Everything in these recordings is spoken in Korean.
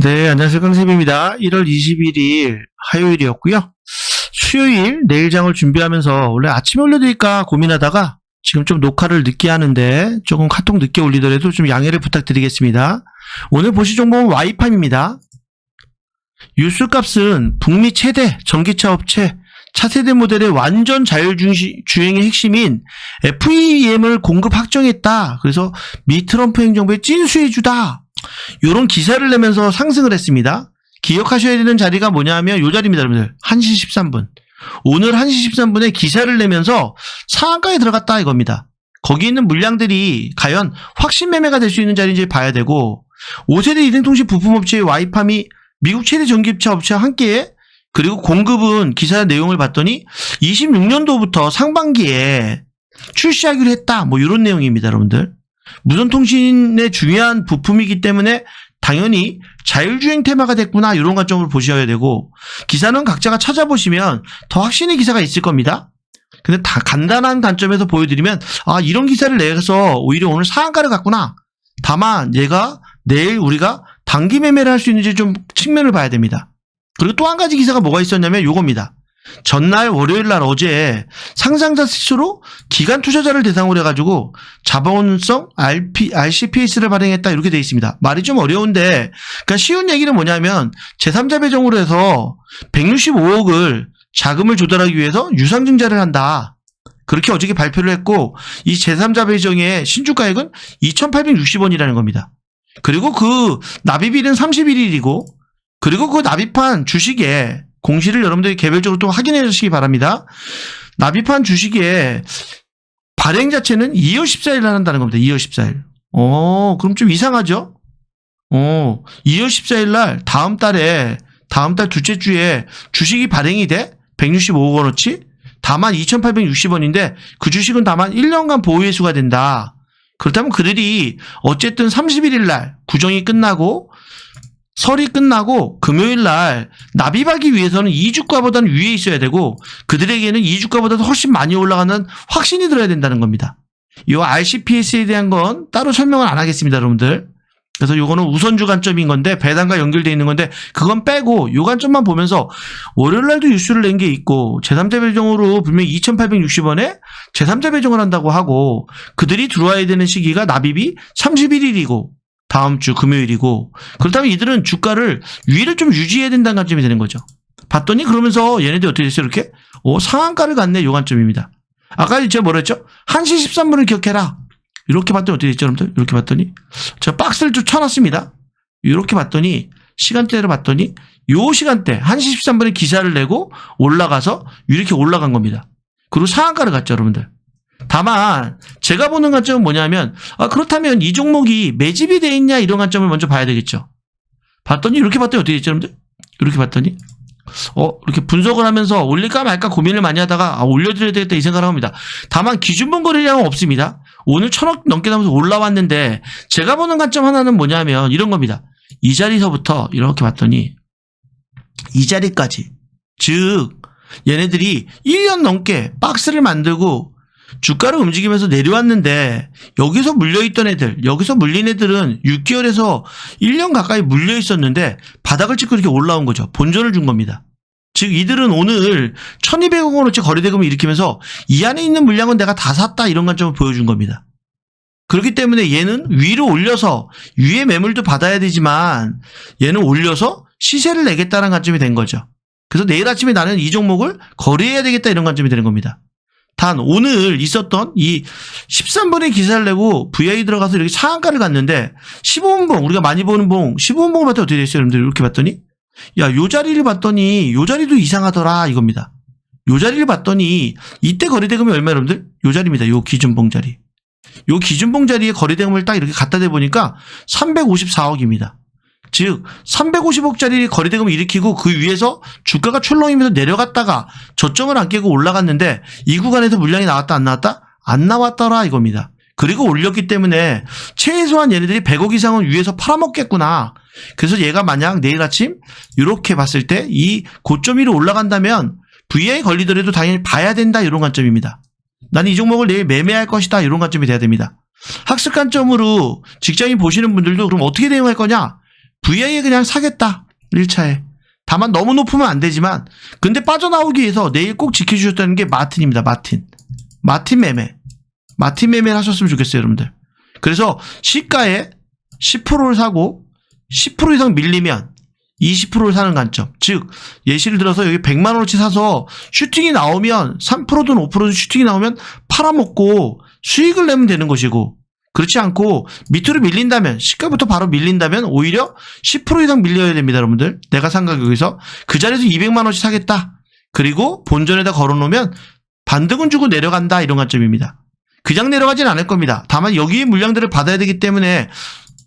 네, 안녕하세요. 강세입니다 1월 21일 화요일이었고요. 수요일 내일 장을 준비하면서 원래 아침에 올려드릴까 고민하다가 지금 좀 녹화를 늦게 하는데 조금 카톡 늦게 올리더라도 좀 양해를 부탁드리겠습니다. 오늘 보실 종목은 와이팜입니다. 유수값은 북미 최대 전기차 업체 차세대 모델의 완전 자율주행의 핵심인 FEM을 공급 확정했다. 그래서 미 트럼프 행정부의 찐 수혜주다. 요런 기사를 내면서 상승을 했습니다. 기억하셔야 되는 자리가 뭐냐 하면 요 자리입니다, 여러분들. 1시 13분. 오늘 1시 13분에 기사를 내면서 상한가에 들어갔다 이겁니다. 거기 있는 물량들이 과연 확신 매매가 될 수 있는 자리인지 봐야 되고 5세대 이등통신 부품업체의 와이팜이 미국 최대 전기차 업체와 함께 그리고 공급은 기사 내용을 봤더니 26년도부터 상반기에 출시하기로 했다. 뭐 이런 내용입니다, 여러분들. 무선통신의 중요한 부품이기 때문에 당연히 자율주행 테마가 됐구나 이런 관점으로 보셔야 되고 기사는 각자가 찾아보시면 더 확신의 기사가 있을 겁니다. 근데 다 간단한 관점에서 보여드리면 아 이런 기사를 내서 오히려 오늘 상한가를 갔구나. 다만 얘가 내일 우리가 단기 매매를 할 수 있는지 좀 측면을 봐야 됩니다. 그리고 또 한 가지 기사가 뭐가 있었냐면 요겁니다. 전날 월요일 날 어제 상상자 스스로 기간 투자자를 대상으로 해가지고 자본성 RP, RCPS를 발행했다 이렇게 돼 있습니다. 말이 좀 어려운데 그러니까 쉬운 얘기는 뭐냐면 제3자 배정으로 해서 165억을 자금을 조달하기 위해서 유상증자를 한다. 그렇게 어저께 발표를 했고 이 제3자 배정의 신주가액은 2,860원이라는 겁니다. 그리고 그 납입일은 31일이고 그리고 그 납입한 주식에 공시를 여러분들이 개별적으로 또 확인해 주시기 바랍니다. 납입한 주식에 발행 자체는 2월 14일 날 한다는 겁니다. 2월 14일. 어, 그럼 좀 이상하죠? 어, 2월 14일 날 다음 달에 다음 달 둘째 주에 주식이 발행이 돼? 165억 원어치? 다만 2,860원인데 그 주식은 다만 1년간 보유예수가 된다. 그렇다면 그들이 어쨌든 31일 날 구정이 끝나고 설이 끝나고 금요일 날 납입하기 위해서는 2주가보다는 위에 있어야 되고 그들에게는 2주가보다도 훨씬 많이 올라가는 확신이 들어야 된다는 겁니다. 이 RCPS에 대한 건 따로 설명을 안 하겠습니다, 여러분들. 그래서 요거는 우선주 관점인 건데 배당과 연결되어 있는 건데 그건 빼고 요 관점만 보면서 월요일 날도 뉴스를 낸 게 있고 제3자 배정으로 분명히 2,860원에 제3자 배정을 한다고 하고 그들이 들어와야 되는 시기가 납입이 31일이고 다음 주 금요일이고 그렇다면 이들은 주가를 위를 좀 유지해야 된다는 관점이 되는 거죠. 봤더니 그러면서 얘네들 어떻게 됐어요? 이렇게 오 상한가를 갔네 요 관점입니다. 아까 제가 뭐라 했죠? 1시 13분을 기억해라. 이렇게 봤더니 어떻게 됐죠, 여러분들? 이렇게 봤더니 제가 박스를 좀 쳐놨습니다. 이렇게 봤더니 시간대를 봤더니 요 시간대 1시 13분에 기사를 내고 올라가서 이렇게 올라간 겁니다. 그리고 상한가를 갔죠, 여러분들. 다만 제가 보는 관점은 뭐냐면 아 그렇다면 이 종목이 매집이 돼 있냐 이런 관점을 먼저 봐야 되겠죠. 봤더니 이렇게 봤더니 어떻게 됐죠, 여러분들? 이렇게 봤더니 어 이렇게 분석을 하면서 올릴까 말까 고민을 많이 하다가 아, 올려드려야 되겠다 이 생각을 합니다. 다만 기준분 거래량은 없습니다. 오늘 천억 넘게 나면서 올라왔는데 제가 보는 관점 하나는 뭐냐면 이런 겁니다. 이 자리서부터 이렇게 봤더니 이 자리까지 즉 얘네들이 1년 넘게 박스를 만들고 주가를 움직이면서 내려왔는데 여기서 물려있던 애들 여기서 물린 애들은 6개월에서 1년 가까이 물려 있었는데 바닥을 찍고 이렇게 올라온 거죠. 본전을 준 겁니다. 즉 이들은 오늘 1200억 원어치 거래대금을 일으키면서 이 안에 있는 물량은 내가 다 샀다 이런 관점을 보여준 겁니다. 그렇기 때문에 얘는 위로 올려서 위에 매물도 받아야 되지만 얘는 올려서 시세를 내겠다는 관점이 된 거죠. 그래서 내일 아침에 나는 이 종목을 거래해야 되겠다 이런 관점이 되는 겁니다. 단 오늘 있었던 이 13번의 기사를 내고 VI 들어가서 이렇게 상한가를 갔는데 15분봉 우리가 많이 보는 봉 15분봉을 봤더니 어떻게 됐어요 여러분들 이렇게 봤더니 야 요 자리를 봤더니 요 자리도 이상하더라 이겁니다. 요 자리를 봤더니 이때 거래대금이 얼마 여러분들? 요 자리입니다. 요 기준봉 자리. 요 기준봉 자리에 거래대금을 딱 이렇게 갖다 대보니까 354억입니다. 즉 350억짜리 거래대금을 일으키고 그 위에서 주가가 출렁이면서 내려갔다가 저점을 안 깨고 올라갔는데 이 구간에서 물량이 나왔다 안 나왔다? 안 나왔더라 이겁니다. 그리고 올렸기 때문에 최소한 얘네들이 100억 이상은 위에서 팔아먹겠구나. 그래서 얘가 만약 내일 아침 이렇게 봤을 때 이 고점 위로 올라간다면 VI 걸리더라도 당연히 봐야 된다 이런 관점입니다. 나는 이 종목을 내일 매매할 것이다 이런 관점이 돼야 됩니다. 학습 관점으로 직장인 보시는 분들도 그럼 어떻게 대응할 거냐? VI에 그냥 사겠다. 1차에. 다만 너무 높으면 안 되지만 근데 빠져나오기 위해서 내일 꼭 지켜주셨다는 게 마틴입니다. 마틴. 마틴 매매. 마틴 매매를 하셨으면 좋겠어요, 여러분들. 그래서 시가에 10%를 사고 10% 이상 밀리면 20%를 사는 관점. 즉, 예시를 들어서 여기 100만 원어치 사서 슈팅이 나오면 3%든 5%든 슈팅이 나오면 팔아먹고 수익을 내면 되는 것이고 그렇지 않고 밑으로 밀린다면 시가부터 바로 밀린다면 오히려 10% 이상 밀려야 됩니다, 여러분들. 내가 산 가격에서 그 자리에서 200만 원씩 사겠다. 그리고 본전에다 걸어놓으면 반등은 주고 내려간다 이런 관점입니다. 그냥 내려가진 않을 겁니다. 다만 여기에 물량들을 받아야 되기 때문에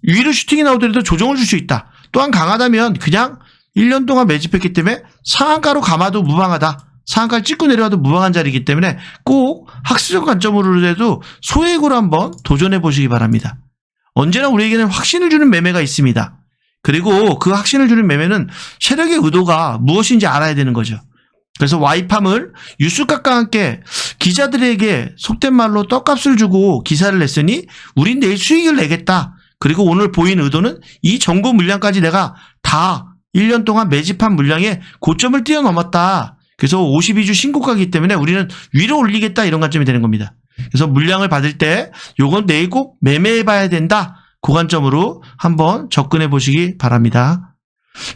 위로 슈팅이 나오더라도 조정을 줄 수 있다. 또한 강하다면 그냥 1년 동안 매집했기 때문에 상한가로 감아도 무방하다. 상한가를 찍고 내려와도 무방한 자리이기 때문에 꼭 학습적 관점으로라도 소액으로 한번 도전해 보시기 바랍니다. 언제나 우리에게는 확신을 주는 매매가 있습니다. 그리고 그 확신을 주는 매매는 세력의 의도가 무엇인지 알아야 되는 거죠. 그래서 와이팜을 유수값과 함께 기자들에게 속된 말로 떡값을 주고 기사를 냈으니 우린 내일 수익을 내겠다. 그리고 오늘 보인 의도는 이 정보 물량까지 내가 다 1년 동안 매집한 물량의 고점을 뛰어넘었다. 그래서 52주 신고가이기 때문에 우리는 위로 올리겠다 이런 관점이 되는 겁니다. 그래서 물량을 받을 때 요건 내일 꼭 매매해 봐야 된다. 그 관점으로 한번 접근해 보시기 바랍니다.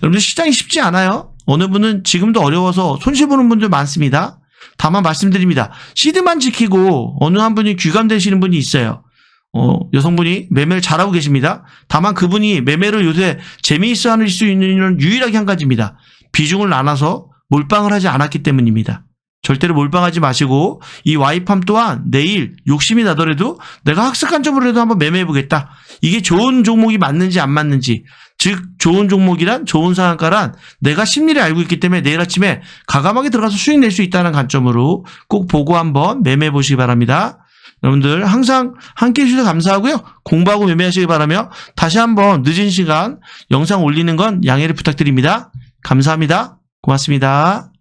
여러분들 시장이 쉽지 않아요. 어느 분은 지금도 어려워서 손실 보는 분들 많습니다. 다만 말씀드립니다. 시드만 지키고 어느 한 분이 귀감되시는 분이 있어요. 어, 여성분이 매매를 잘하고 계십니다. 다만 그분이 매매를 요새 재미있어 하실 수 있는 유일하게 한 가지입니다. 비중을 나눠서 몰빵을 하지 않았기 때문입니다. 절대로 몰빵하지 마시고 이 와이팜 또한 내일 욕심이 나더라도 내가 학습 관점으로라도 한번 매매해 보겠다. 이게 좋은 종목이 맞는지 안 맞는지 즉 좋은 종목이란 좋은 상한가란 내가 심리를 알고 있기 때문에 내일 아침에 가감하게 들어가서 수익 낼 수 있다는 관점으로 꼭 보고 한번 매매해 보시기 바랍니다. 여러분들 항상 함께 해주셔서 감사하고요. 공부하고 매매하시기 바라며 다시 한번 늦은 시간 영상 올리는 건 양해를 부탁드립니다. 감사합니다. 고맙습니다.